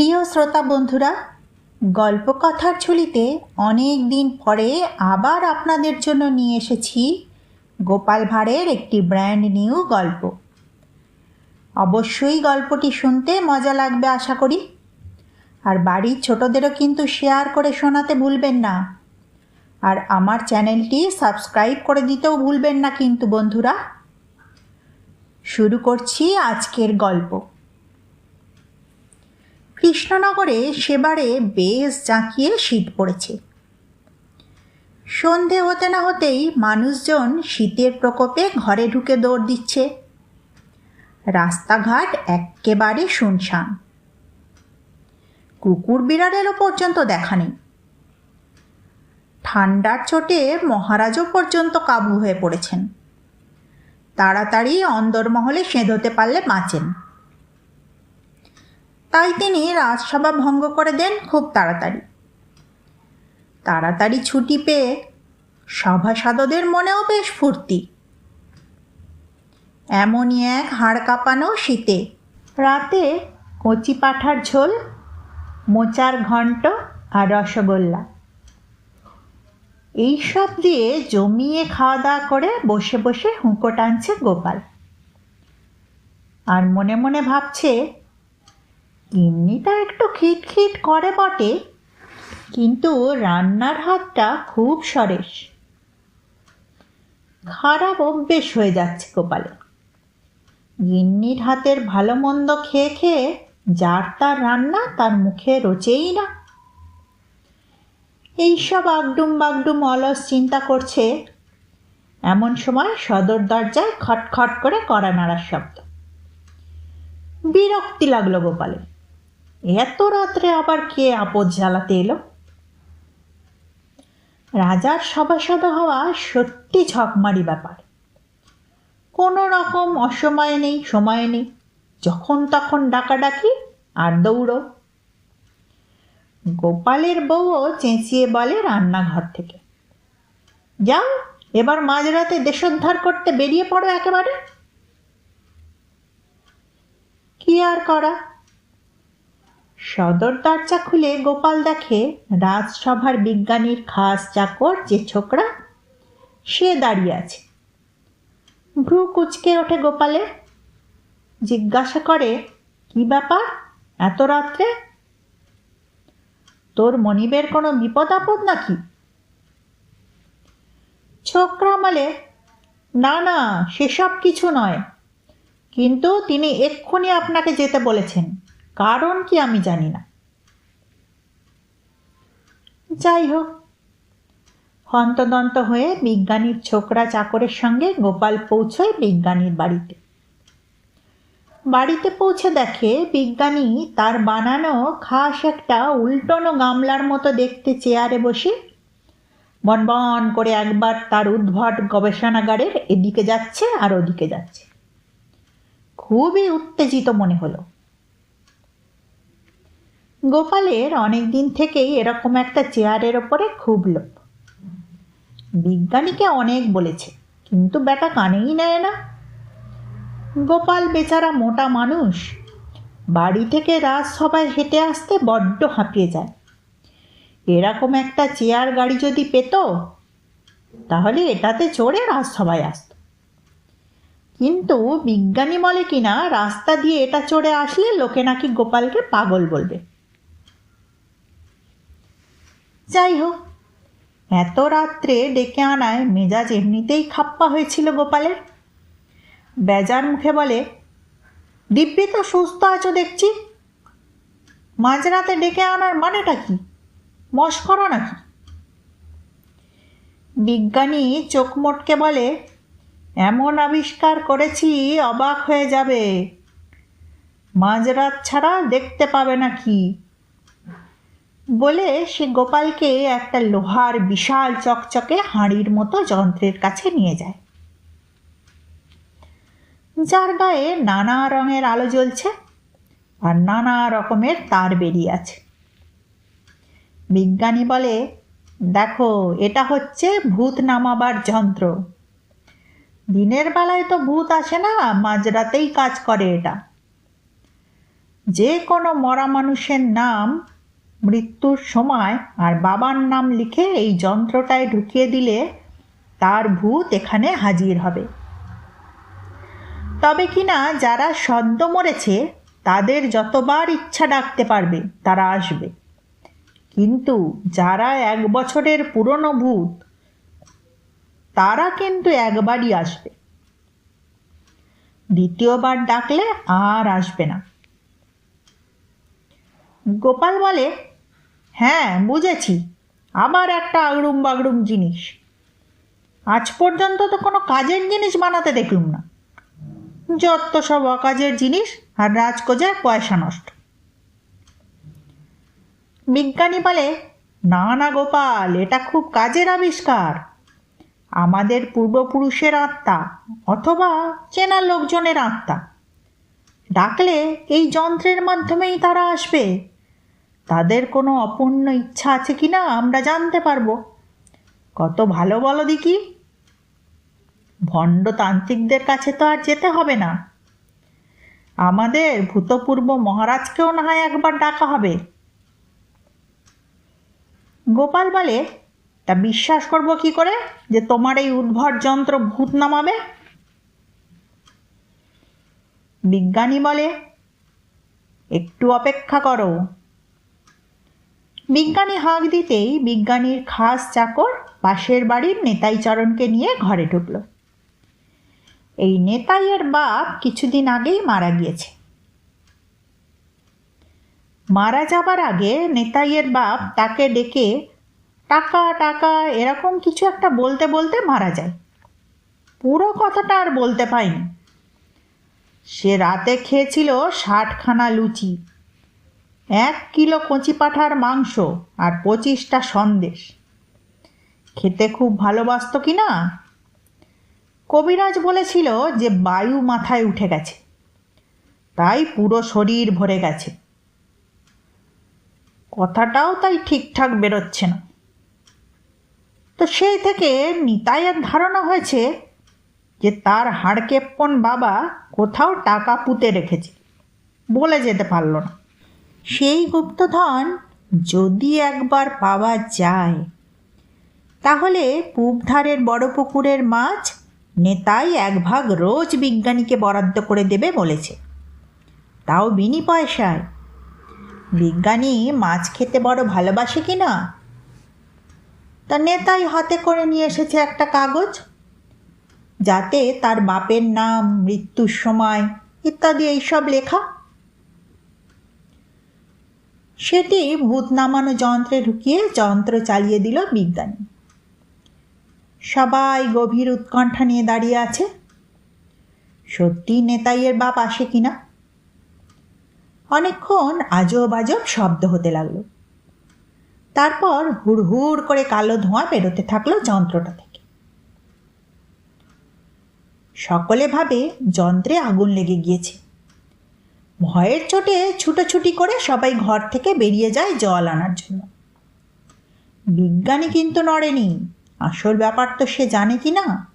প্রিয় শ্রোতা বন্ধুরা, গল্পকথার ঝুলিতে অনেক দিন পরে আবার আপনাদের জন্য নিয়ে এসেছি গোপাল ভাঁড়ের একটি ব্র্যান্ড নিউ গল্প। অবশ্যই গল্পটি শুনতে মজা লাগবে আশা করি। আর বাড়ির ছোটদেরও কিন্তু শেয়ার করে শোনাতে ভুলবেন না। আর আমার চ্যানেলটি সাবস্ক্রাইব করে দিতেও ভুলবেন না কিন্তু বন্ধুরা। শুরু করছি আজকের গল্প। কৃষ্ণনগরে সেবারে বেশ জাঁকিয়ে শীত পড়েছে। সন্ধে হতে না হতেই মানুষজন শীতের প্রকোপে ঘরে ঢুকে দৌড় দিচ্ছে। রাস্তাঘাট একেবারে শুনশান। কুকুর বিড়ালেরও পর্যন্ত দেখা নেই। ঠান্ডার চোটে মহারাজও পর্যন্ত কাবু হয়ে পড়েছেন। তাড়াতাড়ি অন্দরমহলে সেঁধোতে পারলে বাঁচেন। তাই তিনি রাজসভা ভঙ্গ করে দেন খুব তাড়াতাড়ি। তাড়াতাড়ি ছুটি পেয়ে সভাসদদের মনেও বেশ ফুর্তি। এমনই এক হাড় কাঁপানো শীতে রাতে কচি পাঠার ঝোল, মোচার ঘণ্ট আর রসগোল্লা। এইসব দিয়ে জমিয়ে খাওয়া দাওয়া করে বসে বসে হুঁকো টানছে গোপাল। আর মনে মনে ভাবছে গিন্নিটা একটু খিটখিট করে বটে, কিন্তু রান্নার হাতটা খুব সরেস খারাপ অভ্যেস হয়ে যাচ্ছে গোপালে গিন্নির হাতের ভালো মন্দ খেয়ে খেয়ে যার তার রান্না, তার মুখে রোচেই না। এইসব আগডুম বাগডুম অলস চিন্তা করছে। এমন সময় সদর দরজায় খটখট করে কড়া নাড়ার শব্দ। বিরক্তি লাগল গোপালের। এত রাত্রে আবার কে আপদ জ্বালাতে এলো? রাজার সভাসদ হওয়া সত্যি ঝকমারি ব্যাপার। কোনো রকম অসময়ে নেই, সময় নেই, যখন তখন ডাকাডাকি আর দৌড়ো। গোপালের বউও চেঁচিয়ে বলে রান্নাঘর থেকে, যাও, এবার মাঝরাতে দেশোদ্ধার করতে বেরিয়ে পড়ো একেবারে। কি আর করা? সদর দরজা খুলে গোপাল দেখে রাজসভার বিজ্ঞানীর খাস চাকর যে ছোকরা, সে দাঁড়িয়ে আছে। ভ্রু কুচকে ওঠে গোপালে জিজ্ঞাসা করে, কি ব্যাপার? এত রাত্রে? তোর মনিবের কোনো বিপদ আপদ নাকি? ছোকরা বলে, না না, সেসব কিছু নয়। কিন্তু তিনি এক্ষুনি আপনাকে যেতে বলেছেন। কারণ কি আমি জানি না। যাই হোক হন্তদন্ত হয়ে বিজ্ঞানীর ছোকরা চাকরের সঙ্গে গোপাল পৌঁছয় বিজ্ঞানীর বাড়িতে। বাড়িতে পৌঁছে দেখে বিজ্ঞানী তার বানানো খাস একটা উল্টোনো গামলার মতো দেখতে চেয়ারে বসে বনবন করে একবার তার উদ্ভট গবেষণাগারের এদিকে যাচ্ছে আর ওদিকে যাচ্ছে। খুবই উত্তেজিত মনে হলো। গোপালের অনেক দিন থেকেই এরকম একটা চেয়ারের ওপরে খুব লোভ। বিজ্ঞানীকে অনেক বলেছে, কিন্তু বেটা কানেই নেয় না। গোপাল বেচারা মোটা মানুষ, বাড়ি থেকে রাজসভায় হেঁটে আসতে বড্ড হাঁপিয়ে যায়। এরকম একটা চেয়ার গাড়ি যদি পেত, তাহলে এটাতে চড়ে রাজসভায় আসত। কিন্তু বিজ্ঞানী বলে কিনা, রাস্তা দিয়ে এটা চড়ে আসলে লোকে নাকি গোপালকে পাগল বলবে। যাই হোক এত রাত্রে ডেকে আনায় মেজাজ এমনিতেই খাপ্পা হয়েছিল গোপালের। বেজার মুখে বলে, দিব্যি তো সুস্থ আছো দেখছি। মাঝরাতে ডেকে আনার মানেটা কি? মস্করা নাকি? বিজ্ঞানী চোখ মোটকে বলে, এমন আবিষ্কার করেছি অবাক হয়ে যাবে। মাঝরাত ছাড়া দেখতে পাবে না কি? বলে সে গোপালকে একটা লোহার বিশাল চকচকে হাঁড়ির মতো যন্ত্রের কাছে নিয়ে যায়। যার গায়ে নানা রঙের আলো জ্বলছে আর নানা রকমের তার বেরিয়ে আছে। বিজ্ঞানী বলে, দেখো, এটা হচ্ছে ভূত নামাবার যন্ত্র। দিনের বেলায় তো ভূত আসে না, মাঝরাতেই কাজ করে এটা। যে কোনো মরা মানুষের নাম মৃত্যুর সময় আর বাবার নাম লিখে এই যন্ত্রটায় ঢুকিয়ে দিলে তার ভূত এখানে হাজির হবে। তবে কিনা যারা সদ্য মরেছে, তাদের যতবার ইচ্ছা ডাকতে পারবে, তারা আসবে। কিন্তু যারা এক বছরের পুরনো ভূত, তারা কিন্তু একবারই আসবে। দ্বিতীয়বার ডাকলে আর আসবে না। গোপাল বলে হ্যাঁ বুঝেছি। আবার একটা আগড়ুম বাগড়ুম জিনিস। আজ পর্যন্ত তো কোনো কাজের জিনিস বানাতে দেখলুম না। যত সব অকাজের জিনিস আর রাজকোজায় পয়সা নষ্ট। বিজ্ঞানী বলে, না না গোপাল, এটা খুব কাজের আবিষ্কার। আমাদের পূর্বপুরুষের আত্মা অথবা চেনা লোকজনের আত্মা। ডাকলে এই যন্ত্রের মাধ্যমেই তারা আসবে। তাদের কোনো অপূর্ণ ইচ্ছা আছে কি না আমরা জানতে পারব। কত ভালো বলো দেখি। ভণ্ড তান্ত্রিকদের কাছে তো আর যেতে হবে না। আমাদের ভূতপূর্ব মহারাজকেও না হয় একবার ডাকা হবে। গোপাল বলে, তা বিশ্বাস করব কি করে যে তোমার এই উদ্ভট যন্ত্র ভূত নামাবে? বিজ্ঞানী বলে, একটু অপেক্ষা করো। বিজ্ঞানী হাঁক দিতেই বিজ্ঞানীর খাস চাকর পাশের বাড়ির নেতাই চরণকে নিয়ে ঘরে ঢুকল। এই নেতাইয়ের বাপ কিছুদিন আগেই মারা গিয়েছে। মারা যাবার আগে নেতাইয়ের বাপ তাকে ডেকে টাকা টাকা এরকম কিছু একটা বলতে বলতে মারা যায়। পুরো কথাটা আর বলতে পাইনি। সে রাতে খেয়েছিল ষাটখানা লুচি। এক কিলো কচি পাঠার মাংস আর পঁচিশটা সন্দেশ। খেতে খুব ভালোবাসত কি না? কবিরাজ বলেছিল যে বায়ু মাথায় উঠে গেছে। তাই পুরো শরীর ভরে গেছে। কথাটাও তাই ঠিকঠাক বেরোচ্ছে না। তো সেই থেকে নিতাইয়ের ধারণা হয়েছে যে তার হাড়কেপ্পন বাবা কোথাও টাকা পুঁতে রেখেছে। বলে যেতে পারল না। সেই গুপ্তধন যদি একবার পাওয়া যায়, তাহলে পূবধারের বড় পুকুরের মাছ নেতাই এক ভাগ রোজ বিজ্ঞানীকে বরাদ্দ করে দেবে বলেছে। তাও বিনি পয়সায়। বিজ্ঞানী মাছ খেতে বড় ভালোবাসে কি না তা নেতাই হাতে করে নিয়ে এসেছে একটা কাগজ, যাতে তার বাপের নাম, মৃত্যুর সময় ইত্যাদি এইসব লেখা সেটি ভূত নামানো যন্ত্রে ঢুকিয়ে যন্ত্র চালিয়ে দিল বিজ্ঞানী। সবাই গভীর উৎকণ্ঠা নিয়ে দাঁড়িয়ে আছে। সত্যি নেতাইয়ের বাপ আসে কিনা অনেকক্ষণ আজব আজব শব্দ হতে লাগল। তারপর হুড় হুড় করে কালো ধোঁয়া বেরোতে থাকল যন্ত্রটা থেকে। সকলে ভাবে যন্ত্রে আগুন লেগে গিয়েছে। ভয়ের চোটে ছুটোছুটি করে সবাই ঘর থেকে বেরিয়ে যায় জল আনার জন্য। বিজ্ঞানী কিন্তু নড়েনি। আসল ব্যাপার তো সে জানে কি না?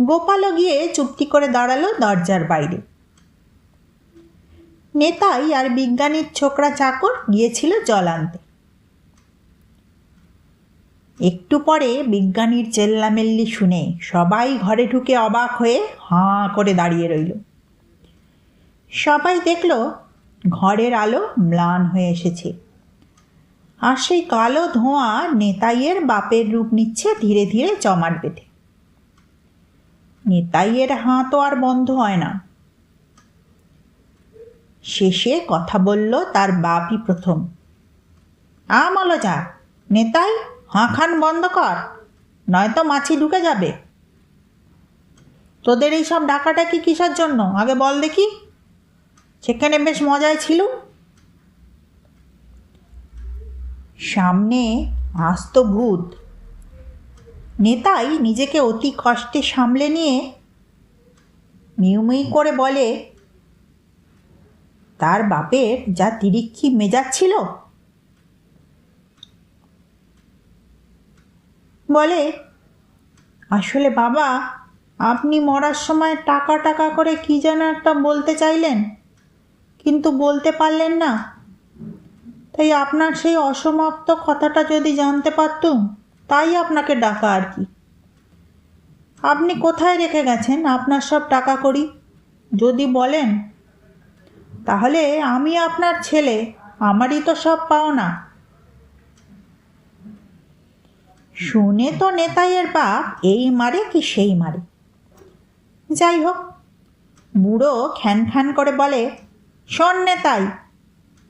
গোপালও গিয়ে চুপটি করে দাঁড়াল দরজার বাইরে। নেতাই আর বিজ্ঞানীর ছোকরা চাকর গিয়েছিল জল আনতে। একটু পরে বিজ্ঞানীর চেল্লামেল্লি শুনে সবাই ঘরে ঢুকে অবাক হয়ে হাঁ করে দাঁড়িয়ে রইল। সবাই দেখল ঘরের আলো ম্লান হয়ে এসেছে। আর সেই কালো ধোঁয়া নেতাইয়ের বাপের রূপ নিচ্ছে ধীরে ধীরে জমাট বেঁধে। নেতাইয়ের হাঁ তো আর বন্ধ হয় না। শেষে কথা বলল তার বাপই প্রথম। আমলো যা নেতাই, হাঁ খান বন্ধ কর, নয়তো মাছি ঢুকে যাবে। তোদের এই সব ডাকাটাকি কিসের জন্য? আগে বল দেখি। সেখানে বেশ মজায় ছিল। সামনে আস্ত ভূত। নেতাই নিজেকে অতি কষ্টে সামলে নিয়ে মিউমিউ করে বলে, তার বাপের যা তিরিক্ষি মেজাজ ছিল? বলে, আসলে বাবা, আপনি মরার সময় টাকা টাকা করে কি যেন একটা বলতে চাইলেন। কিন্তু বলতে পারলেন না। তাই আপনার সেই অসমাপ্ত কথাটা যদি জানতে পারতুম, তাই আপনাকে ডাকা আর কি। আপনি কোথায় রেখে গেছেন আপনার সব টাকা করি যদি বলেন, তাহলে আমি আপনার ছেলে, আমারই তো সব পাওনা। শুনে তো নেতাইয়ের বাপ এই মারে কি সেই মারে। যাই হোক, বুড়ো খ্যান খ্যান করে বলে শোন তাই।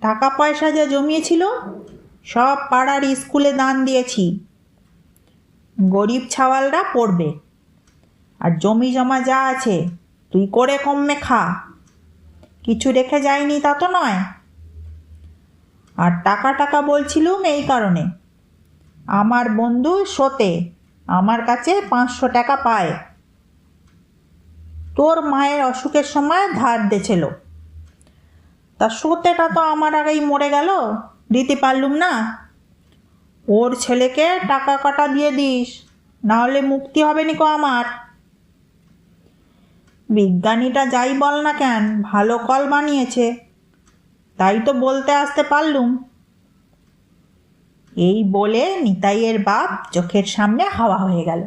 টাকা পয়সা যা জমিয়েছিল, সব পাড়ার স্কুলে দান দিয়েছি। গরিব ছাওয়ালরা পড়বে। আর জমি জমা যা আছে, তুই করে কমে খা। কিছু রেখে যায়নি তা তো নয়। আর টাকা টাকা বলছিলুম এই কারণে। আমার বন্ধু সতে আমার কাছে পাঁচশো টাকা পায়। তোর মায়ের অসুখের সময় ধার দিয়েছিল তা সতেটা তো আমার আগেই মরে গেল, দিতে পারলুম না। ওর ছেলেকে টাকা কাটা দিয়ে দিস না হলে মুক্তি হবে নিকো আমার? বিজ্ঞানীটা যাই বল না কেন, ভালো কল বানিয়েছে, তাই তো বলতে আসতে পারলুম। এই বলে নিতাইয়ের বাপ চোখের সামনে হাওয়া হয়ে গেল।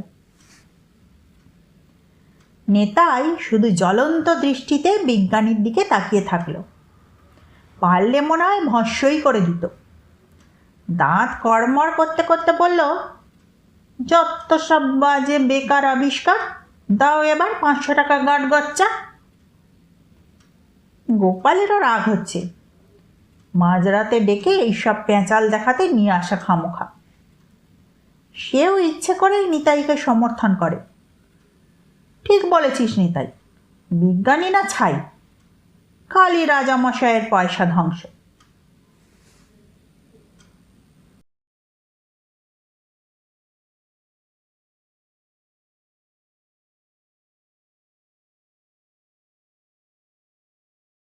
নেতাই শুধু জ্বলন্ত দৃষ্টিতে বিজ্ঞানীর দিকে তাকিয়ে থাকল। পারলে মনে হয় ভস্যই করে দিত। দাঁত কড়মড় করতে করতে বলল, যত সব বাজে বেকার আবিষ্কার, দাও এবার পাঁচশো টাকা গাঁট গচ্চা। গোপালেরও রাগ হচ্ছে। মাঝরাতে ডেকে এইসব পেঁচাল দেখাতে নিয়ে আসা খামোখা। সেও ইচ্ছে করেই নিতাইকে সমর্থন করে। ঠিক বলেছিস নিতাই, বিজ্ঞানী না ছাই? খালি রাজামশাইয়ের পয়সা ধ্বংস।